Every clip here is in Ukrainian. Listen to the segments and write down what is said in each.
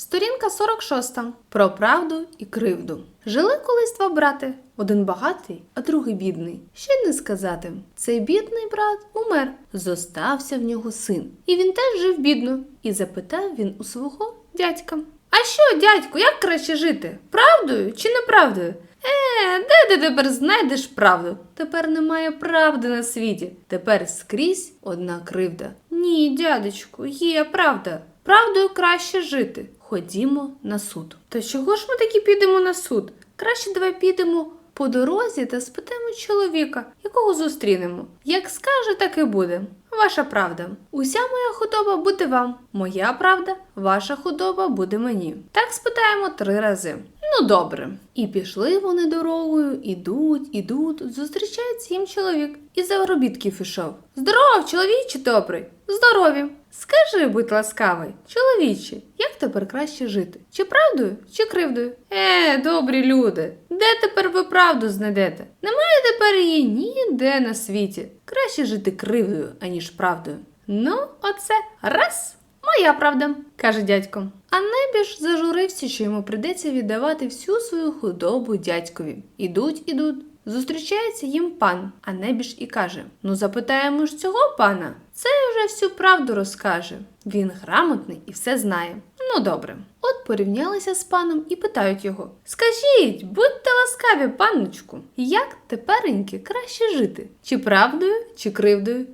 Сторінка 46. Про правду і кривду. Жили колись два брати. Один багатий, а другий бідний. Й не сказати. Цей бідний брат умер. Зостався в нього син. І він теж жив бідно. І запитав він у свого дядька. А що, дядьку, як краще жити? Правдою чи неправдою? Е, де ти тепер знайдеш правду? Тепер немає правди на світі. Тепер скрізь одна кривда. Ні, дядечку, є правда. Правдою краще жити. Ходімо на суд. Та чого ж ми таки підемо на суд? Краще давай підемо по дорозі та спитаємо чоловіка, якого зустрінемо. Як скаже, так і буде. Ваша правда. Уся моя худоба буде вам. Моя правда, ваша худоба буде мені. Так спитаємо три рази. Ну, добре. І пішли вони дорогою, ідуть, ідуть, зустрічається їм чоловік і за робітків ішов. Здоров, чоловіче добрий, здорові. Скажи, будь ласкавий, чоловіче, як тепер краще жити? Чи правдою, чи кривдою? Е, добрі люди, де тепер ви правду знайдете? Немає тепер її ніде на світі. Краще жити кривдою, аніж правдою. Ну, оце раз. Моя правда, каже дядько. А небіж зажурився, що йому прийдеться віддавати всю свою худобу дядькові. Ідуть, ідуть. Зустрічається їм пан, а небіж і каже: Ну, запитаємо ж цього пана. Це вже всю правду розкаже. Він грамотний і все знає. Ну, добре. От порівнялися з паном і питають його: Скажіть, будьте ласкаві, панночку, як тепереньки краще жити? Чи правдою, чи кривдою?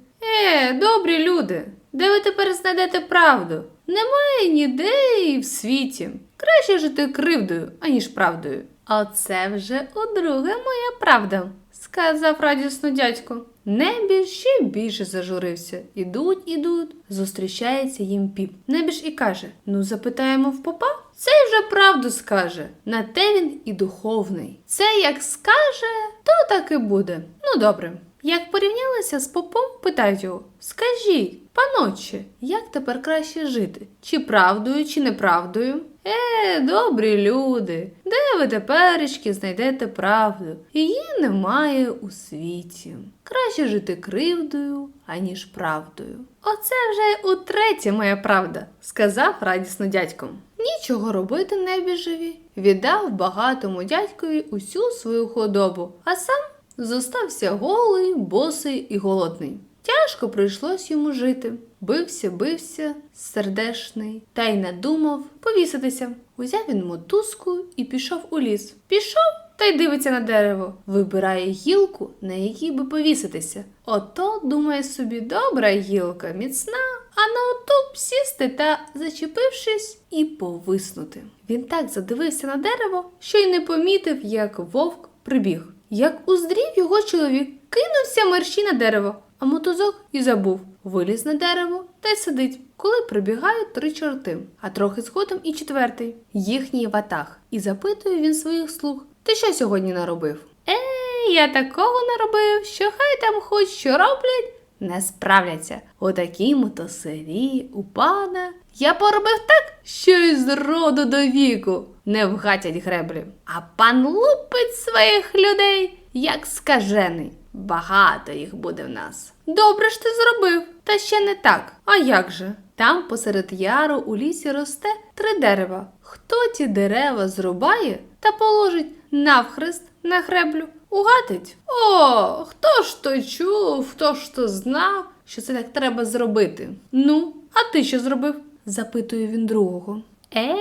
Е, добрі люди, де ви тепер знайдете правду? Немає ніде і в світі. Краще жити кривдою, аніж правдою. А це вже удруге моя правда, сказав радісно дядько. Небіж ще більше зажурився. Ідуть, ідуть, зустрічається їм піп. Небіж і каже: Ну, запитаємо в попа. Цей вже правду скаже. На те він і духовний. Це як скаже, то так і буде. Ну добре. Як порівнялися з попом, питають його: Скажіть, паноче, як тепер краще жити? Чи правдою, чи неправдою? Е, добрі люди, де ви теперечки знайдете правду? Її немає у світі. Краще жити кривдою, аніж правдою. Оце вже утретє моя правда, сказав радісно дядько. Нічого робити небіжеві. Віддав багатому дядькові усю свою худобу, а сам зостався голий, босий і голодний. Тяжко прийшлось йому жити. Бився, бився, сердешний, та й надумав повіситися. Узяв він мотузку і пішов у ліс. Пішов та й дивиться на дерево, вибирає гілку, на якій би повіситися. Ото думає собі, добра гілка, міцна, а на оту сісти та, зачепившись, і повиснути. Він так задивився на дерево, що й не помітив, як вовк прибіг. Як уздрів його чоловік, кинувся мерщій на дерево, а мотузок і забув. Виліз на дерево та й сидить, коли прибігають три чорти, а трохи згодом і четвертий, їхній ватаг. І запитує він своїх слуг: Ти що сьогодні наробив? Е, я такого наробив, що хай там хоч що роблять, не справляться. У такому то селі у пана я поробив так, що й з роду до віку не вгатять греблі. А пан лупить своїх людей, як скажений. Багато їх буде в нас. Добре ж ти зробив, та ще не так. А як же? Там посеред яру у лісі росте три дерева. Хто ті дерева зрубає та положить навхрест на греблю? Угатить? О, хто ж то чув, хто ж то знав, що це так треба зробити? Ну, а ти що зробив? запитує він другого. Е,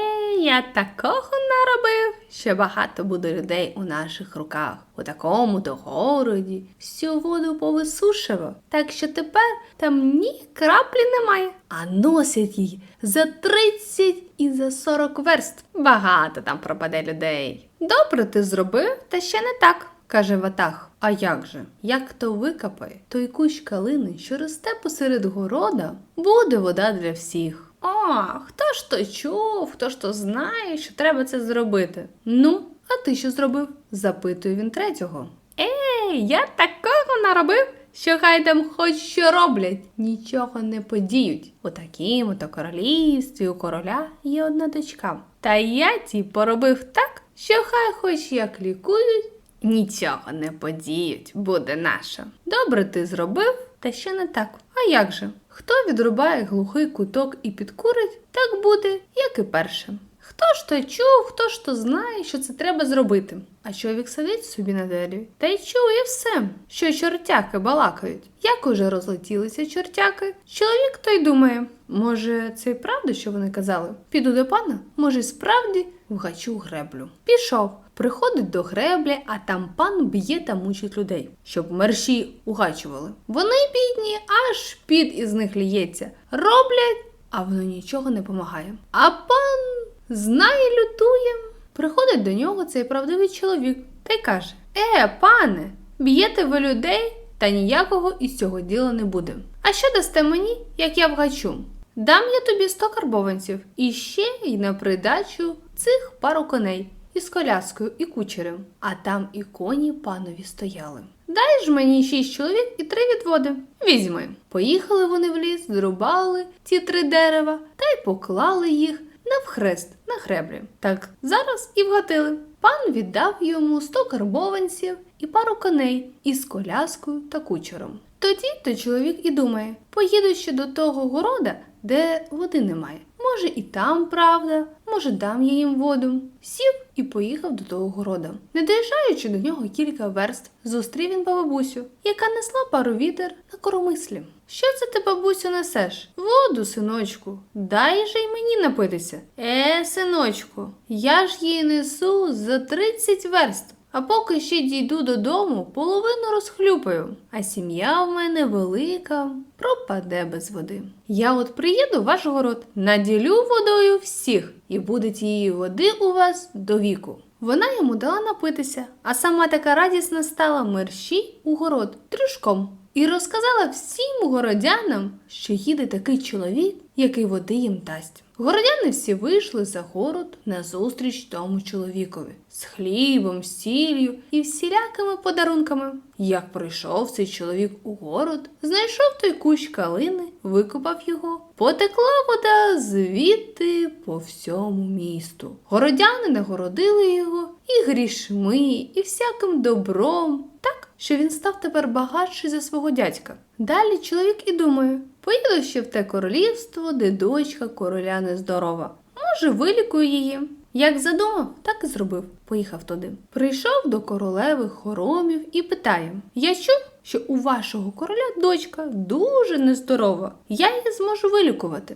я такого наробив, що багато буде людей у наших руках. У такому то городі всю воду повисушило, так що тепер там ні краплі немає, а носять її за 30 і за 40 верст. Багато там пропаде людей. Добре ти зробив, та ще не так. Каже Ватах, а як же? Як то викопає, то й кущ калини, що росте посеред города, буде вода для всіх. О, хто ж то чув, хто ж то знає, що треба це зробити? Ну, а ти що зробив? запитує він третього. Ей, я такого наробив, що хай там хоч що роблять, нічого не подіють. У такому то королівстві у короля є одна дочка. Та я ті поробив так, що хай хоч як лікують, нічого не подіють, буде наша. Добре ти зробив, та ще не так. А як же? Хто відрубає глухий куток і підкурить, так буде, як і перше. Хто ж то чув, хто ж то знає, що це треба зробити. А чоловік сидить собі на дереві та й чує все, що чортяки балакають. Як уже розлетілися чортяки, чоловік той думає, може, це й правда, що вони казали? Піду до пана, може, справді вгачу греблю. Пішов. Приходить до греблі, а там пан б'є та мучить людей, щоб мерші угачували. Вони бідні, аж під із них ліється. Роблять, а воно нічого не помагає. А пан знає, лютує. Приходить до нього цей правдивий чоловік та й каже: Е, пане, б'єте ви людей, та ніякого із цього діла не буде. А що дасте мені, як я вгачу? Дам я тобі сто карбованців і ще й на придачу цих пару коней із коляскою і кучерем, а там і коні панові стояли. Дай ж мені шість чоловік і три відводи. Візьми. Поїхали вони в ліс, зрубали ті три дерева та й поклали їх навхрест на греблі. Так зараз і вгатили. Пан віддав йому сто карбованців і пару коней із коляскою та кучером. Тоді той чоловік і думає: поїду ще до того города, де води немає. Може, і там правда, може, дам я їм воду. Сів і поїхав до того города. Не доїжджаючи до нього кілька верст, зустрів він бабусю, яка несла пару відер на коромислі. Що це ти, бабусю, несеш? Воду, синочку, дай же й мені напитися. Е, синочку, я ж її несу за 30 верст. А поки ще дійду додому, половину розхлюпаю. А сім'я в мене велика, пропаде без води. Я от приїду в ваш город, наділю водою всіх, і буде тієї води у вас до віку. Вона йому дала напитися, а сама така радісна стала мерщій у город трюшком. І розказала всім городянам, що їде такий чоловік, який води їм дасть. Городяни всі вийшли за город назустріч тому чоловікові з хлібом, сіллю і всілякими подарунками. Як прийшов цей чоловік у город, знайшов той кущ калини, викопав його, потекла вода звідти по всьому місту. Городяни нагородили його і грішми, і всяким добром, так що він став тепер багатший за свого дядька. Далі чоловік і думає: поїду ще в те королівство, де дочка короля нездорова. Може, вилікую її. Як задумав, так і зробив. Поїхав туди. Прийшов до королеви хоромів і питає: Я чув, що у вашого короля дочка дуже нездорова. Я її зможу вилікувати.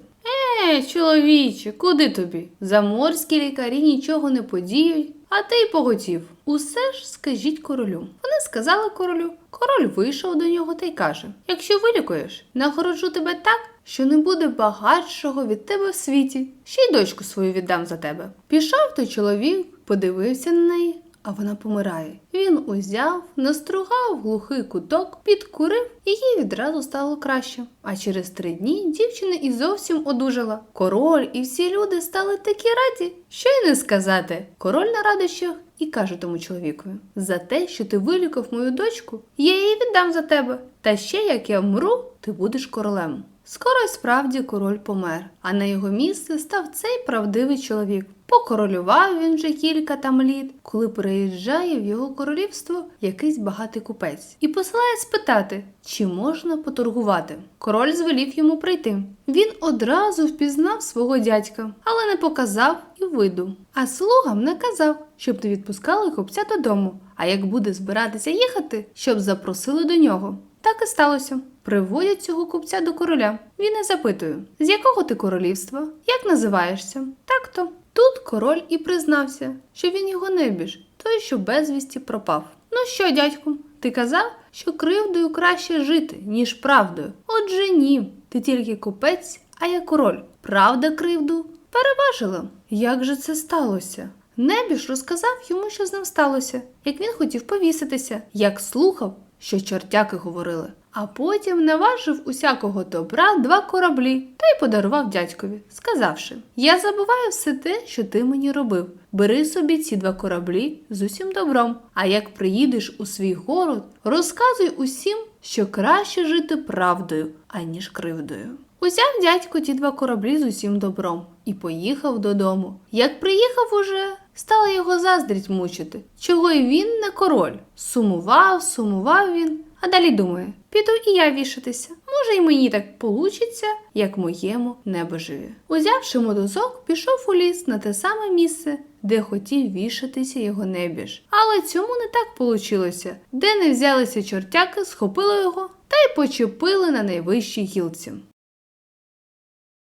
Е, чоловіче, куди тобі? Заморські лікарі нічого не подіють, а ти й поготів. Усе ж скажіть королю. Вони сказали королю. Король вийшов до нього та й каже: Якщо вилікуєш, нагороджу тебе так, що не буде багатшого від тебе в світі. Ще й дочку свою віддам за тебе. Пішов той чоловік, подивився на неї, а вона помирає. Він узяв, настругав глухий куток, підкурив, і їй відразу стало краще. А через три дні дівчина і зовсім одужала. Король і всі люди стали такі раді, що й не сказати. Король на радощах і каже тому чоловікові: за те, що ти вилікав мою дочку, я її віддам за тебе. Та ще як я вмру, ти будеш королем. Скоро й справді король помер, а на його місце став цей правдивий чоловік. Покоролював він вже кілька там літ, коли приїжджає в його королівство якийсь багатий купець і посилає спитати, чи можна поторгувати. Король звелів йому прийти. Він одразу впізнав свого дядька, але не показав і виду. А слугам наказав, щоб не відпускали купця додому. А як буде збиратися їхати, щоб запросили до нього. Так і сталося. Приводять цього купця до короля. Він і запитує: з якого ти королівства? Як називаєшся? Так то. Тут король і признався, що він його небіж, той, що безвісті пропав. Ну що, дядьку, ти казав, що кривдою краще жити, ніж правдою. Отже, ні. Ти тільки купець, а я король. Правда, кривду переважила. Як же це сталося? Небіж розказав йому, що з ним сталося, як він хотів повіситися, як слухав, що чортяки говорили. А потім наважив усякого добра два кораблі та й подарував дядькові, сказавши: Я забуваю все те, що ти мені робив. Бери собі ці два кораблі з усім добром. А як приїдеш у свій город, розказуй усім, що краще жити правдою, аніж кривдою. Узяв дядько ті два кораблі з усім добром і поїхав додому. Як приїхав уже, стала його заздрість мучити, чого й він не король. Сумував, сумував він, а далі думає: піду і я вішатися. Може, і мені так получиться, як моєму небожеві. Узявши мотузок, пішов у ліс на те саме місце, де хотів вішатися його небіж. Але цьому не так получилося. Де не взялися чортяки, схопили його та й почепили на найвищій гілці.